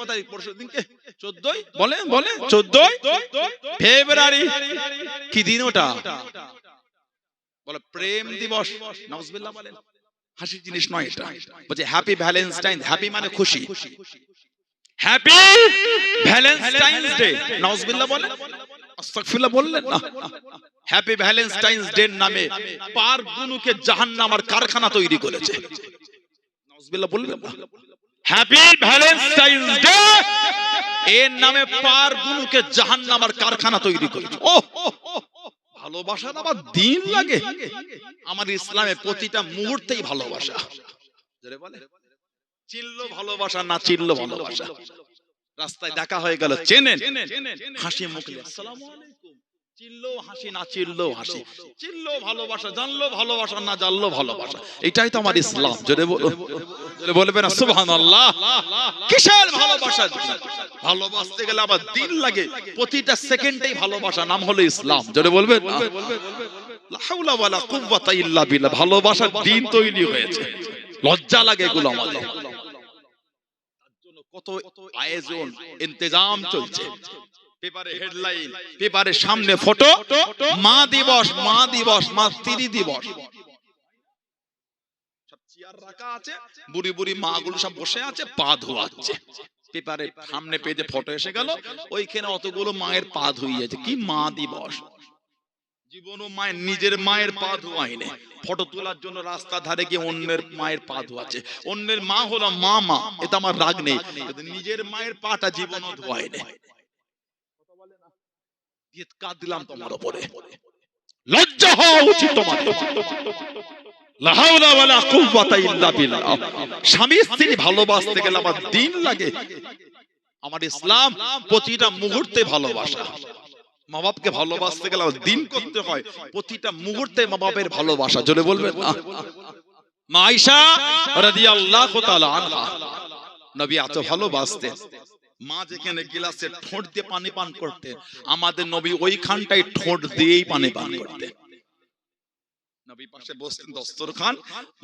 কথা পরশু দিনকে। চোদ্দই? বলেন বলেন। চোদ্দই? ফেব্রুয়ারি। কি দিন ওটা? বলে প্রেম দিবস। নজবিল্লাহ বলেন। হাসির জিনিস নয় এটা। বলছে হ্যাপি ভ্যালেন্টাইন হ্যাপি মানে খুশি। হ্যাপি ভ্যালেন্টাইন্স ডে নজবিল্লাহ বলেন। আস্তাগফিরুল্লাহ বললেন না। হ্যাপি ভ্যালেন্টাইন্স ডে নামে পার গুনুকে জাহান্নামার কারখানা তৈরি করেছে। নজবিল্লাহ বললেন না। হ্যাপি ভ্যালেন্টাইন্স ডে এর নামে পার গুনুকে জাহান্নামার কারখানা তৈরি করেছে ও ভালোবাসা আবার দিন লাগে। আমার ইসলামে প্রতিটা মুহূর্তেই ভালোবাসা। বলে? চিনলো ভালোবাসা না চিনলো ভালোবাসা। রাস্তায় দেখা হয়ে গেল চেনেন। হাসি মুখলে আসসালামু আলাইকুম। চিনলো হাসি না হাসি ভালোবাসা জানলো ভালোবাসা না জানলো ভালোবাসা। এটাই তো আমার ইসলাম। জোরে বলো জোরে বলবেন না সুবহানাল্লাহ। কিসের ভালোবাসা? ভালোবাসতে গেলে আবার দিন লাগে। প্রতিটা সেকেন্ডেই ভালোবাসা নাম হলো ইসলাম। জোরে বলবেন হাওলা ওয়ালা কুওয়াতা ইল্লা বিল্লাহ। ভালোবাসার দিন তৈরি হয়েছে। লজ্জা লাগে এগুলো আমাদের। কত আয়োজন ইন্তজাম চলছে। পেপারে হেডলাইন পেপারের সামনে ফটো মা দিবস মা দিবস মাতৃ দিবস। সব চেয়ার রাখা আছে বুড়ি বুড়ি মা গুলো সব বসে আছে পা ধোয়াচ্ছে। পেপারে সামনে পেজে ফটো এসে গেল ওইখানে অতগুলো মায়ের পা ধুইয়েছে। কি মা দিবস? জীবনও মায়ের নিজের মায়ের পা ধোয়াইনি ফটো তোলার জন্য রাস্তা ধারে গিয়ে অন্যের মায়ের পা ধোয়াচ্ছে। অন্যের মা হলো মা মা এটা আমার রাগ নেই। নিজের মায়ের পাটা জীবনও ধোয়াইনি আমার ইসলাম প্রতিটা মুহূর্তে ভালোবাসা। মা বাপকে ভালোবাসতে গেলে দিন করতে হয়। প্রতিটা মুহূর্তে মা বাপের ভালোবাসা। জোরে বলবেন না? মা আয়েশা রাদিয়াল্লাহু তাআলা আনহা, নবী এত ভালোবাসতেন। মা যেখানে গিলাসে ঠোঁট দিয়ে পানি পান করতে আমাদের নবী ওইখানটাই ঠোঁট দিয়েই পানি পান করতেন। নবী পাশে বসতেন দস্তরখান।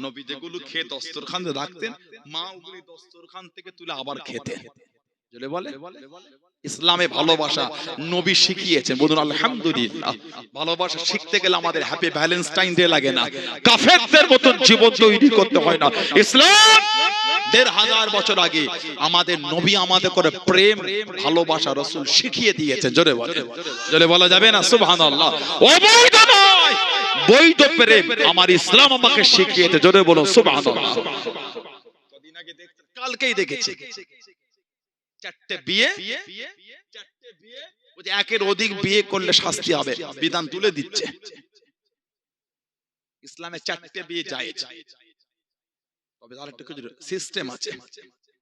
নবী যেগুলো খেয়ে দস্তর খান রাখতেন। মা ওগুলি দস্তরখান থেকে তুলে আবার খেতেন। বলে। ইসলামে ভালোবাসা নবী শিখিয়েছেন। বলুন আলহামদুলিল্লাহ। ভালোবাসা শিখতে গেলে আমাদের হ্যাপি ভ্যালেন্টাইন ডে লাগে না। কাফেরদের মতন জীবন তৈরি করতে হয় না। ইসলাম দেড় হাজার বছর আগে আমাদের নবী আমাদের করে প্রেম ভালোবাসা রসুল শিখিয়ে দিয়েছেন। জোরে বলে। জোরে বলা যাবে না? সুবহানাল্লাহ। অবৈধ নয়। বৈধ প্রেম আমার ইসলাম আমাকে শিখিয়েছে। জোরে বলো আগে দেখতে কালকেই দেখেছি। চারটে বিয়ে চারটে বিয়ে বলছে একের অধিক বিয়ে করলে শাস্তি হবে বিধান তুলে দিচ্ছে। ইসলামে চারটে বিয়ে যায়। তবে তার একটা সিস্টেম আছে।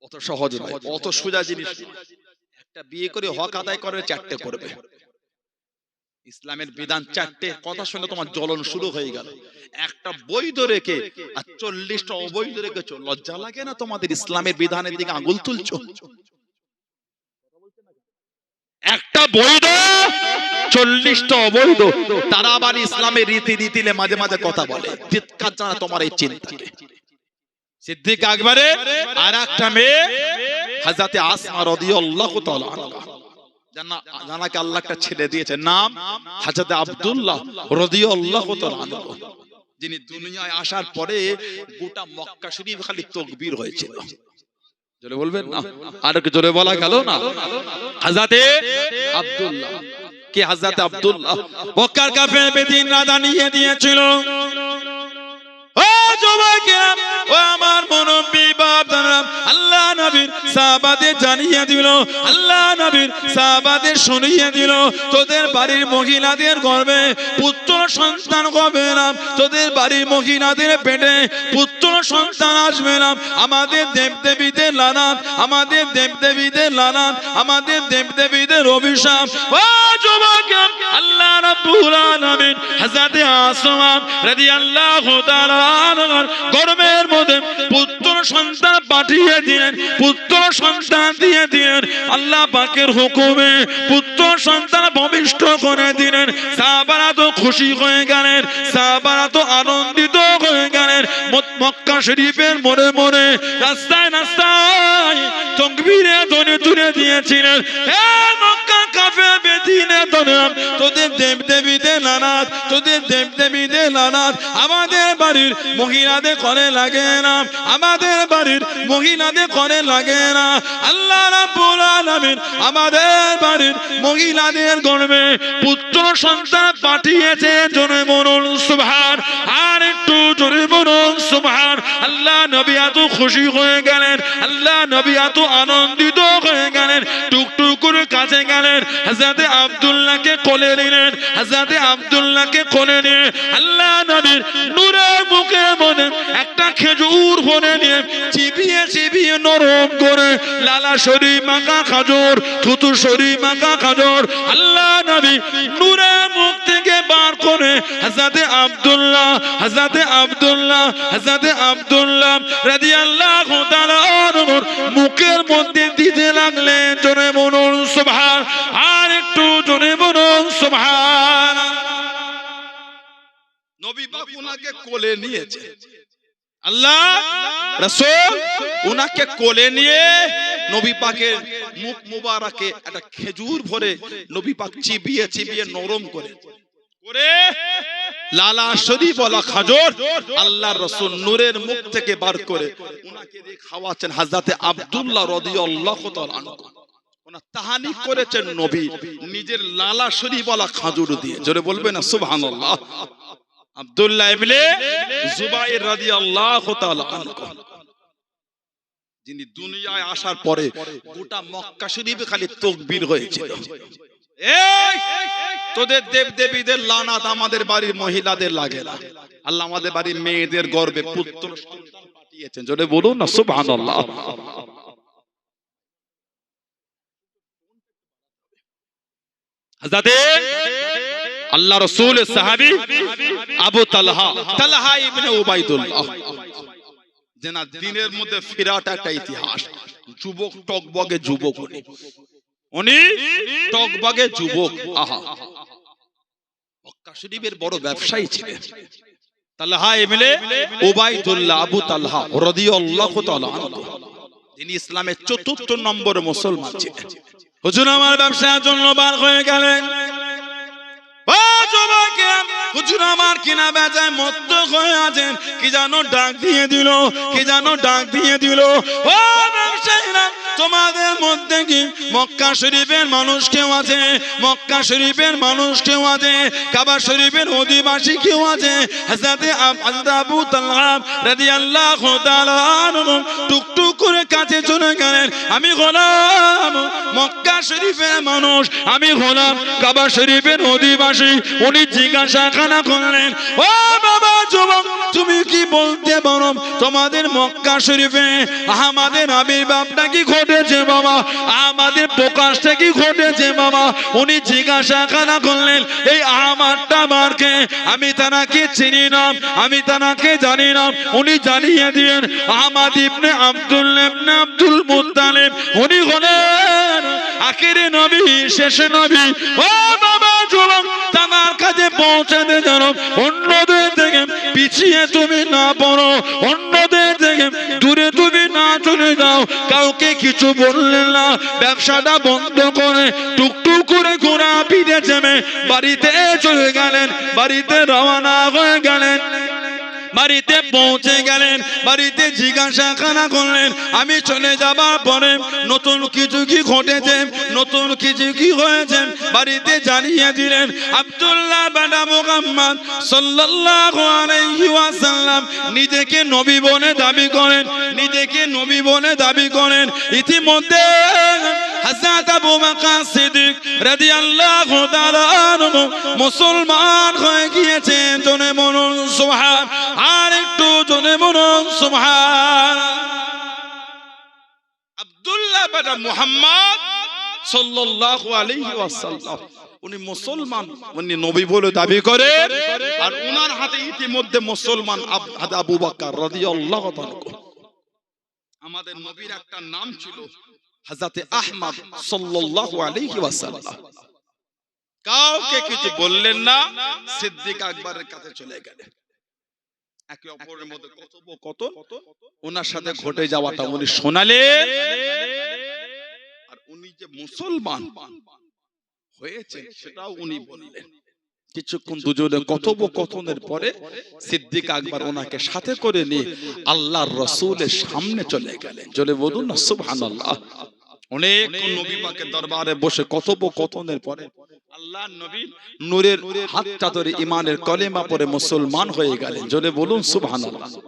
অত সহজ নয় অত সোজা জিনিস একটা বিয়ে করে হক আদায় করে চারটে করবে ইসলামের বিধান চারটে কথা শুনে তোমার জ্বলন শুরু হয়ে গেল। একটা বৈধ রেখে আর চল্লিশটা অবৈধ রেখেছো লজ্জা লাগে না তোমাদের ইসলামের বিধানের দিকে আঙুল তুলছো। একটা বৈধ, চল্লিশটা অবৈধ। তারা আবার ইসলামের রীতি নীতিলে মাঝে মাঝে কথা বলে। চিৎকার জানা তোমার এই চিন্তাকে। সিদ্দিক আকবরে আর একটা মেয়ে হাজাতে আসমা তাআলা জানা- জানাকে আল্লাহ একটা ছেলে দিয়েছে, নাম হাজাতে আব্দুল্লাহ রাদিয়াল্লাহু তাআলা যিনি দুনিয়ায় আসার পরে গোটা মক্কা শরীফ খালি তকবীর হয়েছিল। জোরে বলবেন? না। আর কি জোরে বলা গেল না? হাজাতে আব্দুল্লাহ। কি হাজাতে আব্দুল্লাহ? মক্কার কাফের বেদিন না দাঁড়িয়ে দিয়েছিল। ও যুবকেরা ও আমার মুরব্বী বাপদারা আল্লাহ নবীর সাহাবাদের জানিয়ে দিল আল্লাহ নবীর সাহাবাদের শুনিয়ে দিল তোদের বাড়ির মহিলাদের গর্বে পুত্র সন্তান হবে না তোদের বাড়ির মহিলাদের পেটে পুত্র সন্তান আসবে না আমাদের আমাদের দেবদেবীদের লানাত আমাদের অভিশাপ। আসমান রাদিয়াল্লাহু তাআলা আনহার মধ্যে পুত্র সন্তান পাঠিয়ে পুত্র আল্লাহ হুকুমে পুত্র ভবিষ্ঠ করে দিলেন। সাহাবারা তো খুশি হয়ে গেলেন, সাহাবারা তো আনন্দিত মক্কা শরীফের রাস্তায় রাস্তায় ধ্বনি তুলে দিয়েছিলেন। আমাদের বাড়ির মহিলাদের করে লাগে না, আমাদের বাড়ির মহিলাদের করে লাগে না। আল্লাহ আমাদের বাড়ির মহিলাদের গর্বে পুত্র সন্তান পাঠিয়েছে, জোরে বলুন সুবহান। আর একটু জোরে বলুন। সুবহান, আল্লাহ নবী এত খুশি হয়ে গেলেন, আল্লাহ নবী এত আনন্দিত হয়ে গেলেন, টুকটুক করে কাছে গেলেন, হাজরাতে আব্দুল্লাহকে কোলে নিলেন, হাজরাতে আব্দুল্লাহকে কোলে নিয়ে আল্লাহ নবীর নূরের মুখে মনে একটা খেজুর ভরে নিয়ে চিবিয়ে চিবিয়ে নরম করে লালা শরী মাকা খাজর, থুতু শরী মাকা খাজর, আল্লাহ নবী নূরের মুখ থেকে হাজরাতে আব্দুল্লাহ হাজরাতে আব্দুল্লাহ হাজরাতে আব্দুল্লাহ রাদিয়াল্লাহু তাআলা মুখের মধ্যে দিতে লাগলেন। জোরে বলুন সুবহান আর একটু জোরে বলুন সুবহান। নবী পাক উনাকে কোলে নিয়েছে। আল্লাহ রাসূল উনাকে কোলে নিয়ে নবী পাকের মুখ মুবারকে একটা খেজুর ভরে নবী পাক চিবিয়ে চিবিয়ে নরম করে লালা শরীফ বলা খাজর আল্লাহর নূরের মুখ থেকে বার করে উনাকে দিয়ে খাওয়াচ্ছেন হযরতে আব্দুল্লাহ রাদিয়াল্লাহু তাহানি করেছেন নবী, নিজের লালা খাজুর দিয়ে। জোরে বলবেন না? সুবহানাল্লাহ। যিনি দুনিয়ায় আসার পরে গোটা মক্কা শরীফে খালি তাকবীর হয়েছিল। এই! তোদের দেব দেবীদের লানাত আমাদের বাড়ির মহিলাদের লাগে। না আল্লাহ আমাদের বাড়ির মেয়েদের গর্বে পুত্র পাঠিয়েছেন। জোরে বলুন না আল্লাহ আবু তালহা তালহা ইবনে উবাইদুল্লাহ। দিনের মধ্যে ফিরাট একটা ইতিহাস। যুবক টকবগে যুবক উনি উনি টকবগে যুবক। আহা। মক্কা শরীফের বড় ব্যবসায়ী ছিলেন। তালহা ইবনে উবাইদুল্লাহ আবু তালহা রাদিয়াল্লাহু তাআলা আনহু। তিনি ইসলামের চতুর্থ নম্বর মুসলমান ছিলেন। হুজুর আমার ব্যবসার জন্য বার হয়ে গেলেন। হুজুর আমার কিনা বেজায় মত্ত হয়ে আছেন। কি জানো ডাক দিয়ে দিল কি জানো ডাক দিয়ে দিল। ও তোমাদের মধ্যে কি মক্কা শরীফের মানুষ কেউ আছে? মক্কা শরীফের মানুষ কেউ আছে? কাবা শরীফের অধিবাসী কেউ আছে? হাজরাতে আবু তালহা রাদিয়াল্লাহু তাআলা আনহু টুকটুক করে কাছে চলে গেলেন। আমি গোলাম, মক্কা শরীফের মানুষ, আমি গোলাম, কাবা শরীফের অধিবাসী। উনি জিজ্ঞাসা খানা করলেন, ও বাবা যুবক, তুমি কি বলতে পারো তোমাদের মক্কা শরীফে আমাদের আবির্ভাবটা কি ঘটেছে, বাবা? আমাদের প্রকাশটা কি ঘটেছে, বাবা? উনি জিজ্ঞাসা খানা করলেন, এই আমারটা মারকে আমি তানাকে চিনি না, আমি তানাকে জানি না। উনি জানিয়ে পৌঁছাতে জানো অন্যদের থেকে পিছিয়ে তুমি না পড়ো, অন্যদের থেকে দূরে তুমি না চলে যাও। কাউকে কিছু বললে না, ব্যবসাটা বন্ধ করে টুকটুক করে ঘোরা পিঠে চেমে বাড়িতে চলে গেলেন, বাড়িতে রওনা হয়ে গেলেন। বাড়িতে পৌঁছে গেলেন, বাড়িতে জিজ্ঞাসা খানা করলেন, আমি চলে যাবার পরে নতুন কিছু কি ঘটেছে? নতুন কিছু কি হয়েছে? বাড়িতে জানিয়ে দিলেন, আব্দুল্লাহ বেটা মোহাম্মদ সাল্লাল্লাহু নিজেকে নবী বলে দাবি করেন, নিজেকে নবী বলে দাবি করেন। ইতিমধ্যে রাদিয়াল্লাহু তাআলা মুসলমান হয়ে গিয়েছেন জনে মনুন সুবহান, আর একটু জনে মনুন সুবহান। আব্দুল্লাহ বেটা মুহাম্মদ সাল্লাল্লাহু আলাইহি ওয়াসাল্লাম, উনি মুসলমান, উনি নবী বলে দাবি করে আর উনার হাতে ইতিমধ্যে মুসলমান আবু বকর রাদিয়াল্লাহু তাআলা আমাদের নবীর একটা নাম ছিল হযরতে আহমদ সাল্লাল্লাহু আলাইহি ওয়াসাল্লাম। কাউকে কিছু বললেন না সিদ্দিক আকবরের কাছে চলে গেলেন। একে অপরের মধ্যে কথোপকথন ওনার সাথে ঘটে যাওয়াটা উনি শোনালেন। আর উনি যে মুসলমান হয়েছে সেটাও উনি বললেন। কিছুক্ষণ দুজনে কথোপকথনের পরে সিদ্দিক আকবর ওনাকে সাথে করে নিয়ে আল্লাহর রসুলের সামনে চলে গেলেন। চলে বলুন না সুবহানাল্লাহ। অনেক নবী পাকের দরবারে বসে কথোপকথনের পরে আল্লাহ নবী নূরের হাতটা ধরে ইমানের কলেমা পরে মুসলমান হয়ে গেলেন। জোরে বলুন সুবহানাল্লাহ।